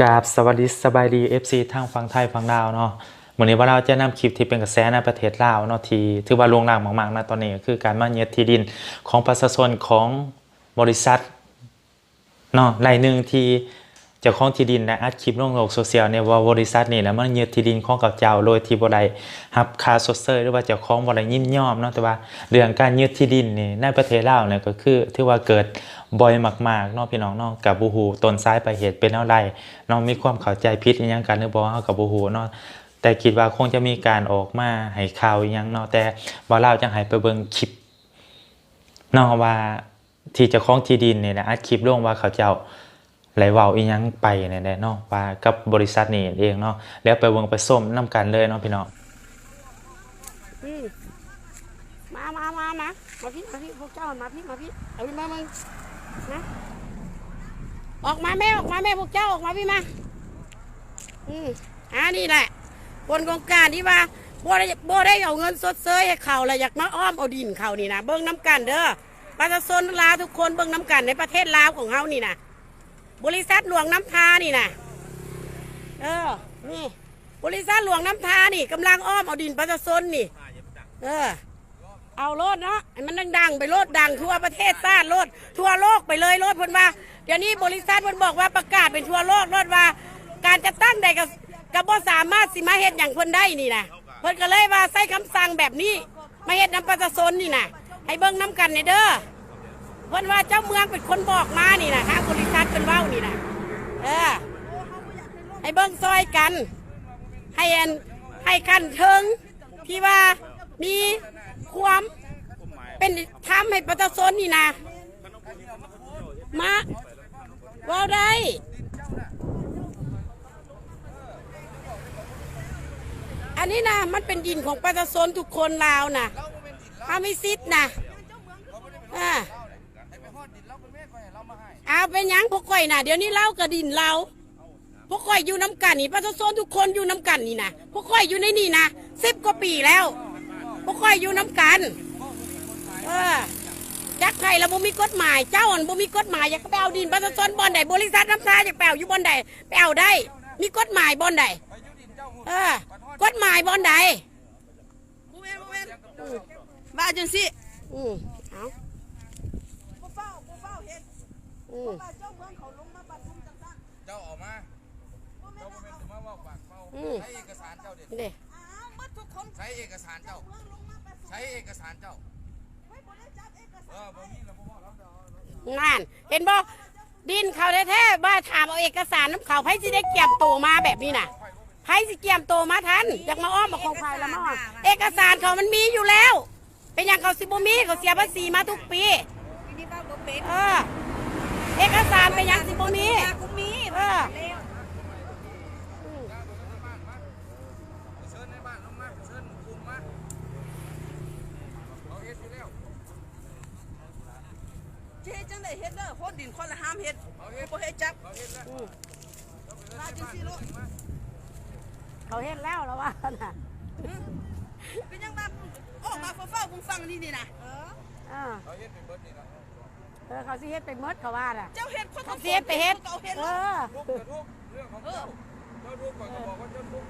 กราบสวัสดีสบายดี FC ทางฝั่งไทยฝั่งลาวเนาะวันนี้ว่าเราจะนำคลิปที่เป็นกระแสในประเทศลาวเนาะที่ถือว่าลวงลางมากๆนะตอนนี้ก็คือการมายึดที่ดินของประชาชนของบริษัทเนาะรายหนึ่งที่เจ้าของที่ดินได้อัดคลิปลงโลกโซเชียลเนี่ยว่าบริษัทนี่นะมันยึดที่ดินของกับเจ้าโดยที่บ่ได้รับคาสดเซยหรือว่าเจ้าของบ่ได้ยินยอมเนาะแต่ว่าเรื่องการยึดที่ดินนี่ในประเทศลาวเนี่ยก็คือถือว่าเกิด บ่อยมากๆเนาะพี่น้องเนาะกับบูฮูต้นสายไปเหตุเป็นอะไรน้องมีความเข้าใจผิดอีหยังกันหรือบ่เฮากับบูฮูเนาะแต่คิดว่าคงจะมีการออกมาให้ข่าวอีหยังเนาะแต่บ่เล่าจังให้ไปเบิ่งคลิปเนาะว่าที่เจ้าของที่ดินเนี่ยนะอัดคลิปลงว่าเขาเจ้าไหลเว้าอีหยังไปเนี่ยเนาะว่ากับบริษัทนี่เองเนาะแล้วไปเบิ่งไปส้มนํกันเลยเนาะพี่น้องมามามามามาพี่มาพี่พวกเจ้ามาพี่มาพี่เอาพี่มามึง นะออกมาแม่ออกมาแม่พวกเจ้าออกมาพี่มา อืมอ่านี่แหละบนโครงการที่ว่าบ่ได้บ่ได้เอาเงินสดเซยให้เขาเลยอยากมาอ้อมเอาดินเขานี่นะเบิ้งน้ำกันเด้อประชาชนลาวทุกคนเบิ้งน้ำกันในประเทศลาวของเฮานี่นะบริษัทหลวงน้ำทานี่นะเออนี่บริษัทหลวงน้ำทานี่กำลังอ้อมเอาดินประชาชนนี่ เออ เอาโลดเนาะให้มันดังๆ ไปโลดดังทั่วประเทศชาติโลดทั่วโลกไปเลยโลดเพิ่นว่าเดี๋ยวนี้บริษัทเพิ่นบอกว่าประกาศเป็นทั่วโลกโลดว่า การจะตั้งใดกับกับบ่สามารถสิมาเฮ็ดอย่างเพิ่นได้นี่นะเพิ่นก็เลยว่าใส่คำสั่งแบบนี้มาเฮ็ดน้ำประชาชนนี่นะให้เบิ่งน้ำกันในเด้อเพิ่นว่าเจ้าเมืองเป็นคนบอกมานี่นะทางบริษัทเพิ่นเว้านี่นะเออให้เบิ่งซอยกัน ให้อันให้กันเทิงที่ว่ามี ความเป็นทำให้ประชาชนนี่นะมาว่าได้อันนี้นะมันเป็นดินของประชาชนทุกคนลาวนะถ้าไม่ซิดนะอ่าเอาเป็นยังพวกก่อยนะเดี๋ยวนี้เล่ากระดินเราพวกข่อยอยู่น้ำกันนี่ประชาชนทุกคนอยู่น้ำกันนี่นะพวกข่อยอยู่ในนี่นะสิบกว่าปีแล้ว พวกข่อยอยู่น้ำกันเออจักไทยเราบ่มีกฎหมาย เจ้าอันบ่มีกฎหมายอยากไปเอาดินประชาชนบอนใดบริษัทน้ำตาอยากไปเอาอยู่บอนใดไปเอาได้ มีกฎหมายบอนใดเออกฎหมายบอนใดบ่แม่นบ่แม่นว่าจังสิอืมเอาบ่เฝ้าบ่เฝ้าเฮ็ดอืมว่าเจ้าเมืองเขาลงมาบัดคุมจังซั่นเจ้าออกมาบ่แม่เจ้านบ่ว่าแม่นเอาจะมาเว่าปากเฝ้าอืมใช้เอกสารเจ้าเด็ด คนใช้เอกสารเจ้า เมืองลงมาประสใช้เอกสารเจ้า ไว้บ่ได้จับเอกเอสาอรบ่มีแล้วบ่บอกแล้วเดี๋ยวนั่น เห็นบ่ดินเขาแท้ๆบ้าถามเอาเอกสารน้ำเขาไผสิได้เกี่ยมโตมาแบบนี้น่ะไพ่สิเกียมโตมาทันอยากมาอ้อมมาของไฟแล้วมาอ้อมเอกสารเขามันมีอยู่แล้ว เป็นอย่างเขาสิบมีเขาเสียภาษีมาทุกปี ทีนี้ว่าบ่เป็นเออ เอกสารเป็นอย่างสิบมี กูมีเออเชิญในบ้านลงมาเชิญกลุ่มมาเอาเฮ็ดอยู่แล้ว สิเฮ็ดจังได๋เฮ็ดเด้อโคตรดินคนละห้ามเฮ็ดบ่เฮ็ดจับเอาเฮ็ดแล้วว่าจังสิลูกเขาเห็นแล้วแล้วว่าน่ะเป็นยังว่าออกมาเฝ้าๆกูฟังนี่นี่นะเออเออเอาเฮ็ดเป็นเบิดนี่นะเออเขาสิเฮ็ดไปหมดเขาว่าน่ะเจ้าเฮ็ดคนเขาสิเฮ็ดไปเฮ็ดเอาเฮ็ดเอเอออทุกข์จะทุกข์เรื่องของเจ้าเจ้าทุกข์ก่อนก็บอกว่าเจ้าทุกข์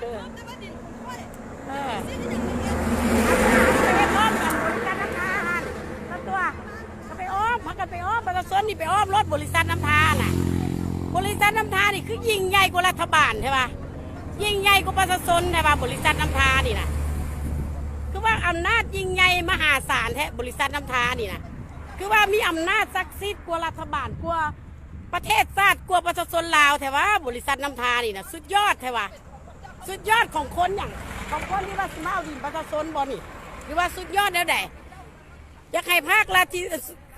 เออแต่ว่าดินของข่อยเออสิก็ยังมีเฮ็ดไปเฮ็ด นี่ไปอ้อมรถบริษัทน้ำทาน่ะ บริษัทน้ำทานี่คือยิ่งใหญ่กว่ารัฐบาลใช่ปะยิ่งใหญ่กว่าประชาชนใช่ปะบริษัทน้ำทานี่นะคือว่าอำนาจยิ่งใหญ่มหาศาลแท้บริษัทน้ำทานี่นะคือว่ามีอำนาจศักดิ์สิทธิ์กว่ารัฐบาลกว่าประเทศชาติกว่าประชาชนลาวแต่ว่าบริษัทน้ำทานี่นะสุดยอดใช่ปะสุดยอดของคนอย่างของคนที่ว่าสมาเอาดินประชาชนบอนี่หรือว่าสุดยอดแล้วใดอยากให้ภาคราชที่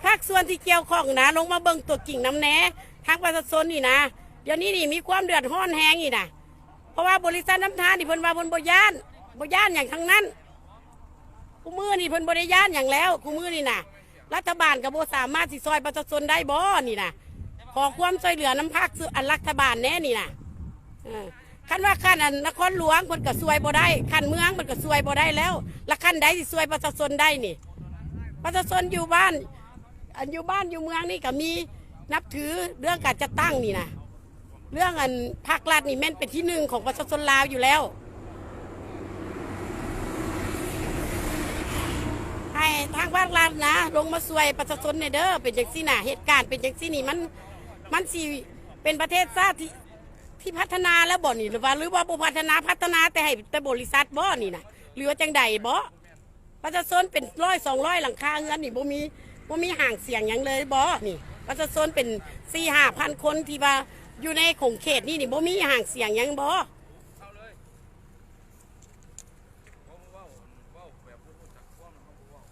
ภาคส่วนที่เกี่ยวข้องนะลงมาเบิ่งตัวกิ่งน้ำแหน่ทางประชาชนนี่นะ เดี๋ยวนี้นี่มีความเดือดร้อนแหงอีกนะเพราะว่าบริษัทน้ำทานนี่เพิ่นว่าเพิ่นบ่ย่านบ่ย่านอย่างทั้งนั้นกูมือนี่เพิ่นบ่ได้ย่านอย่างแล้วกูมือนี่นะรัฐบาลกับโบสามารถสิซอยประชาชนได้บ่นี่นะขอความช่วยเหลือน้ำภาคส่วนอันรัฐบาลแน่นี่นะเออคันว่าขั้นอันนครหลวงเพิ่นก็ซวยบ่ได้ขั้นเมืองเพิ่นก็ซวยบ่ได้แล้ว และขั้นใดสิซวยประชาชนได้นี่ ประชาชนอยู่บ้าน อันอยู่บ้านอยู่เมืองนี่ก็มีนับถือเรื่องการจะตั้งนี่นะเรื่องอันภาครัฐนี่แม่นเป็นที่หนึ่งของประชาชนลาวอยู่แล้ว ให้ทางภาครัฐนะ ลงมาช่วยประชาชนในเด้อเป็นจังซี่น่ะเหตุการณ์เป็นจังซี่นี่มันมันสิเป็นประเทศชาติที่ที่พัฒนาแล้วบ่นี่หรือว่าหรือว่าบ่พัฒนาพัฒนาแต่ให้แต่บริษัทบ่นี่นะหรือว่าจังใดบ่ประชาชนเป็นร้อยสองร้อยหลังคาเงินนี่บ่มี บ่มีห่างเสียงหยังเลยบ่นี่ประชาชนเป็นสี่ห้าพันคนที่ว่าอยู่ในของเขตนี่นี่บ่มีห่างเสียงยังบ่าเลยผมเว่าเว่าแบบผู้รู้จักคนเขาบ่เว่า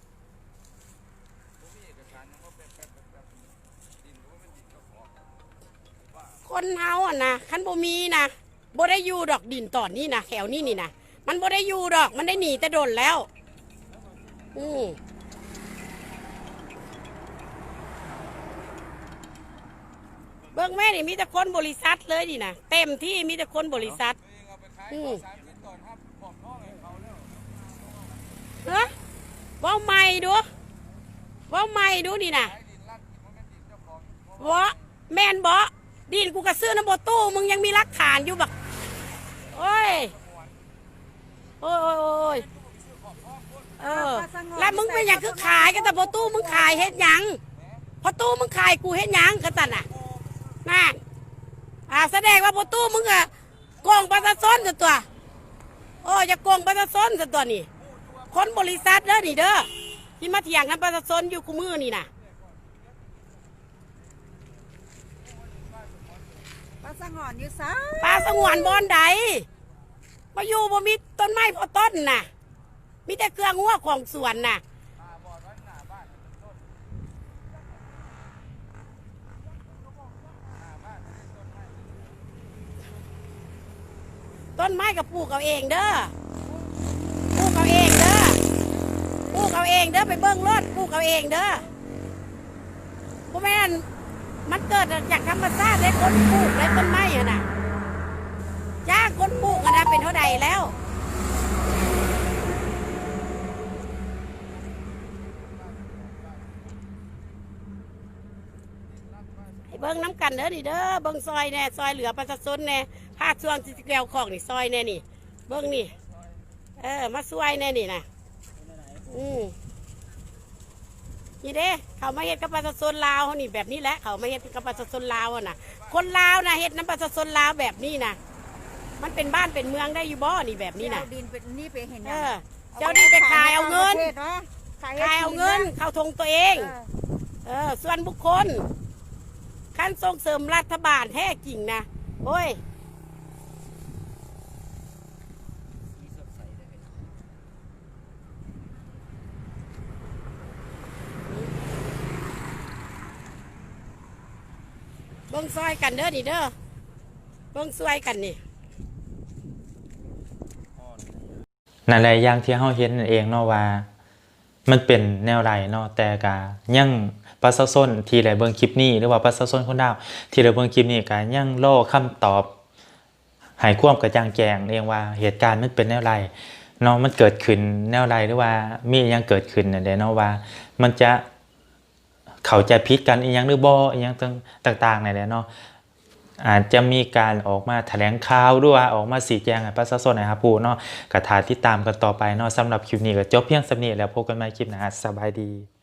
ผมมีเอกสารยังว่าแป๊บแป๊บแป๊บแป๊บดินก็ว่ามันดินเจ้าขอคนเฮาอะนะคันบ่มีนะบ่ได้อยู่ดอกดินตอนนี้นะแถวนี้นี่นะมันบ่ได้อยู่ดอกมันได้หนีแต่โดนแล้ว อืม เบิ่งแม่นี่มีแต่คนบริษัทเลยนี่นะเต็มที่มีแต่คนบริษัทตัวเองเอาไปขายอืขอมสามชิ้นตอนครับปลอมท้องให้เขาแล้วเฮ้เว้าใหม่ดูเว้าใหม่ดูนี่นะขายดินลัดมันเป็นดินเจ้าของบ่แม่นบ่ดินกูกระซื้อน้ำบ่ตู้มึงยังมีหลักฐานอยู่บักโอ้ยโอ้ยโอ้ยโอ้ยเออ แล้วมึงเป็นหยังคือขายกันแต่พอตู้มึงขายเฮ็ดหยังพอตู้มึงขายกูเฮ็ดหยังกันตันอะ นั่นอ่าแสดงว่าพอตู้มึงอะโกงประชาชนซะตัวโอ้อย่าโกงประชาชนซะตัวนี่คนบริษัทเด้อนี่เด้อที่มาเถียงกันประชาชนอยู่กูมือนี่น่ะปลาสงอนอยู่ซะปลาสงวนบอนใดมาอยู่บ่มีต้นไม้พอต้นน่ะ มีแต่เครื่องหัวของสวนน่ะ ต้นไม้กับปลูกเอาเองเด้อปลูกเอาเองเด้อปลูกเอาเองเด้อไปเบิ้งรถปลูกเอาเองเด้อพวกแม่นมันเกิดจากธรรมชาติเลยคนปลูกเลยต้นไม้อะน่ะจ้างคนปลูกอะนะเป็นเท่าใดแล้วให้เบิ้งน้ำกันเด้อนี่เด้อเบิ้งซอยแน่ซอยเหลือประชาชนแน่ ภาคส่วนที่เกลียวของนี่ซอยแน่นี่ เบิ้งนี่ เออ มาซวยแน่นี่นะอืมนี่เด้เขามาเฮ็ดกับประชาชนลาวเขานี่แบบนี้แหละเขามาเฮ็ดกับประชาชนลาวอะนะคนลาวนะเฮ็ดน้ำประชาชนลาวแบบนี้นะมันเป็นบ้านเป็นเมืองได้อยู่บ่นี่แบบนี้นะเอาดินเป็นนี่ไปเห็นเอยังอ เจ้านี่ไปขายเอาเงิน ขายขายเอาเงินเข้าทงตัวเองเออ ส่วนบุคคลขั้นส่งเสริมรัฐบาลแท้จริงนะโอ้ย บิ้งซอยกันเด้อนี่เด้อเบิ้งซอยกันนี่นั่นแหละอย่างที่เฮาเห็นนั่นเองเนาะว่า มันเป็นแนวใดเนาะแต่กายังประชาชนที่ได้เบิ่งคลิปนี้หรือว่าประชาชนคนดาว ที่ได้เบิ่งคลิปนี้ก็ยังรอคำตอบให้ความกระจ่างแจ้งเองว่าเหตุการณ์มันเป็นแนวใดเนาะมันเกิดขึ้นแนวใดหรือว่ามีอิหยังเกิดขึ้นนั่นแหละเนาะว่า มันจะ เข้าใจผิดกันอีกอย่างหรือบ่อีกอย่างต่างๆในแหละเนาะอาจจะมีการออกมาแถลงข่าวด้วยออกมาสีแจงให้ประชาชนนะครับผู้เนาะกระถาที่ตามกันต่อไปเนาะสำหรับคลิปนี้ก็จบเพียงสำนี้แล้วพบกันใหม่คลิปหน้าสบายดี